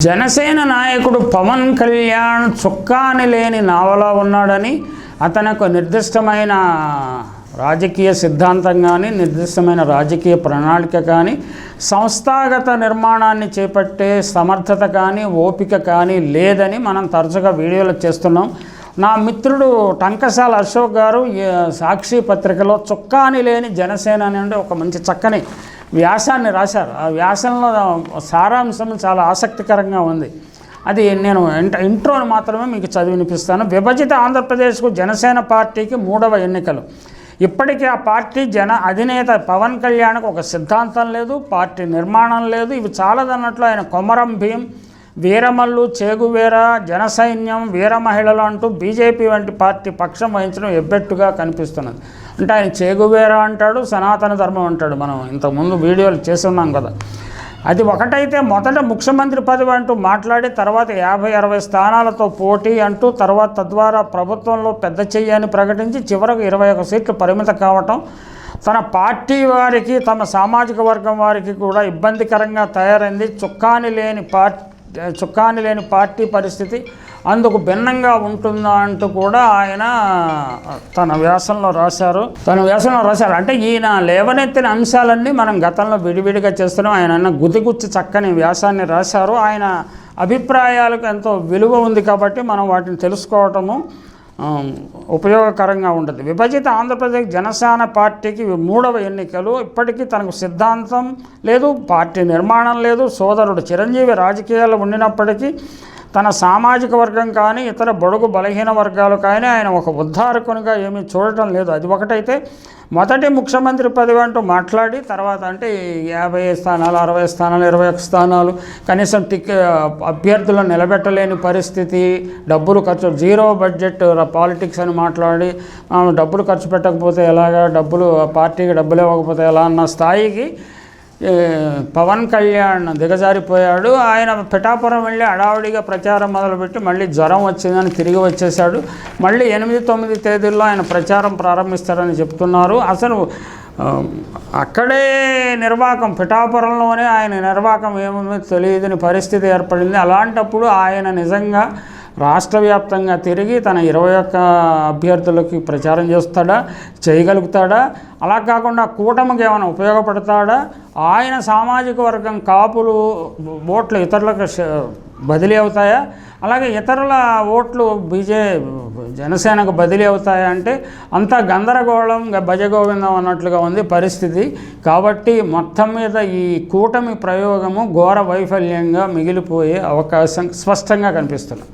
జనసేన నాయకుడు పవన్ కళ్యాణ్ చుక్కాని లేని నావలా ఉన్నాడని అతనికి నిర్దిష్టమైన రాజకీయ సిద్ధాంతం కానీ నిర్దిష్టమైన రాజకీయ ప్రణాళిక కానీ సంస్థాగత నిర్మాణాన్ని చేపట్టే సమర్థత కానీ ఓపిక కానీ లేదని మనం తరచుగా వీడియోలు చేస్తున్నాం. నా మిత్రుడు టంకసాల అశోక్ గారు సాక్షి పత్రికలో చుక్కాని లేని జనసేన నుండి ఒక మంచి చక్కని వ్యాసాన్ని రాశారు. ఆ వ్యాసంలో సారాంశం చాలా ఆసక్తికరంగా ఉంది. అది నేను ఇంట ఇంట్రోని మాత్రమే మీకు చదివి వినిపిస్తాను విభజిత ఆంధ్రప్రదేశ్కు జనసేన పార్టీకి మూడవ ఎన్నికలు. ఇప్పటికీ ఆ పార్టీ జన అధినేత పవన్ కళ్యాణ్కు ఒక సిద్ధాంతం లేదు పార్టీ నిర్మాణం లేదు. ఇవి చాలదన్నట్లు ఆయన కొమరం భీం వీరమల్లు చేగువేర జనసైన్యం వీర మహిళలు అంటూ బీజేపీ వంటి పార్టీ పక్షం వహించడం ఎబ్బెట్టుగా కనిపిస్తున్నది. అంటే ఆయన చేగువేర అంటాడు సనాతన ధర్మం అంటాడు. మనం ఇంతకుముందు వీడియోలు చేసి ఉన్నాం కదా. అది ఒకటైతే మొదట ముఖ్యమంత్రి పదవి అంటూ మాట్లాడి తర్వాత యాభై అరవై స్థానాలతో పోటీ అంటూ తర్వాత తద్వారా ప్రభుత్వంలో పెద్ద చెయ్యని ప్రకటించి చివరకు ఇరవై ఒక సీట్లు పరిమితం కావటం తన పార్టీ వారికి తమ సామాజిక వర్గం వారికి కూడా ఇబ్బందికరంగా తయారైంది. చుక్కాని లేని పార్టీ చుక్కాని లేని పార్టీ పరిస్థితి అందుకు భిన్నంగా ఉంటుందా అంటూ కూడా ఆయన తన వ్యాసంలో రాశారు. తన వ్యాసంలో రాశారు. అంటే ఈయన లేవనెత్తిన అంశాలన్నీ మనం గతంలో విడివిడిగా చేస్తున్నాం. ఆయన అన్న గుదిగుచ్చి చక్కని వ్యాసాన్ని రాశారు. ఆయన అభిప్రాయాలకు ఎంతో విలువ ఉంది కాబట్టి మనం వాటిని తెలుసుకోవటము ఉపయోగకరంగా ఉంటుంది. విభజిత ఆంధ్రప్రదేశ్ జనసేన పార్టీకి మూడవ ఎన్నికలు. ఇప్పటికీ తనకు సిద్ధాంతం లేదు పార్టీ నిర్మాణం లేదు. సోదరుడు చిరంజీవి రాజకీయాల్లో ఉండినప్పటికీ తన సామాజిక వర్గం కానీ ఇతర బడుగు బలహీన వర్గాలు కానీ ఆయన ఒక ఉద్ధారకునిగా ఏమీ చూడటం లేదు. అది ఒకటైతే మొదటి ముఖ్యమంత్రి పదవి అంటూ మాట్లాడి తర్వాత అంటే యాభై స్థానాలు అరవై స్థానాలు ఇరవై ఒక స్థానాలు కనీసం టిక్ అభ్యర్థులను నిలబెట్టలేని పరిస్థితి డబ్బులు ఖర్చు జీరో బడ్జెట్ పాలిటిక్స్ అని మాట్లాడి డబ్బులు ఖర్చు పెట్టకపోతే ఎలాగా డబ్బులు పార్టీకి డబ్బులు ఇవ్వకపోతే ఎలా అన్న స్థాయికి పవన్ కళ్యాణ్ దిగజారిపోయాడు. ఆయన పిఠాపురం వెళ్ళి అడావుడిగా ప్రచారం మొదలుపెట్టి మళ్ళీ జ్వరం వచ్చిందని తిరిగి వచ్చేసాడు మళ్ళీ ఎనిమిది తొమ్మిది తేదీల్లో ఆయన ప్రచారం ప్రారంభిస్తారని చెప్తున్నారు. అసలు అక్కడే నిర్వాకం పిఠాపురంలోనే ఆయన నిర్వాకం ఏమో తెలియదని పరిస్థితి ఏర్పడింది. అలాంటప్పుడు ఆయన నిజంగా రాష్ట్ర వ్యాప్తంగా తిరిగి తన ఇరవై ఒక్క అభ్యర్థులకి ప్రచారం చేస్తాడా చేయగలుగుతాడా? అలా కాకుండా కూటమికి ఏమైనా ఉపయోగపడతాడా? ఆయన సామాజిక వర్గం కాపులు ఓట్లు ఇతరులకు బదిలీ అవుతాయా? అలాగే ఇతరుల ఓట్లు బీజే జనసేనకు బదిలీ అవుతాయా అంటే అంతా గందరగోళం భజగోవిందం అన్నట్లుగా ఉంది పరిస్థితి. కాబట్టి మొత్తం మీద ఈ కూటమి ప్రయోగము ఘోర వైఫల్యంగా మిగిలిపోయే అవకాశం స్పష్టంగా కనిపిస్తుంది.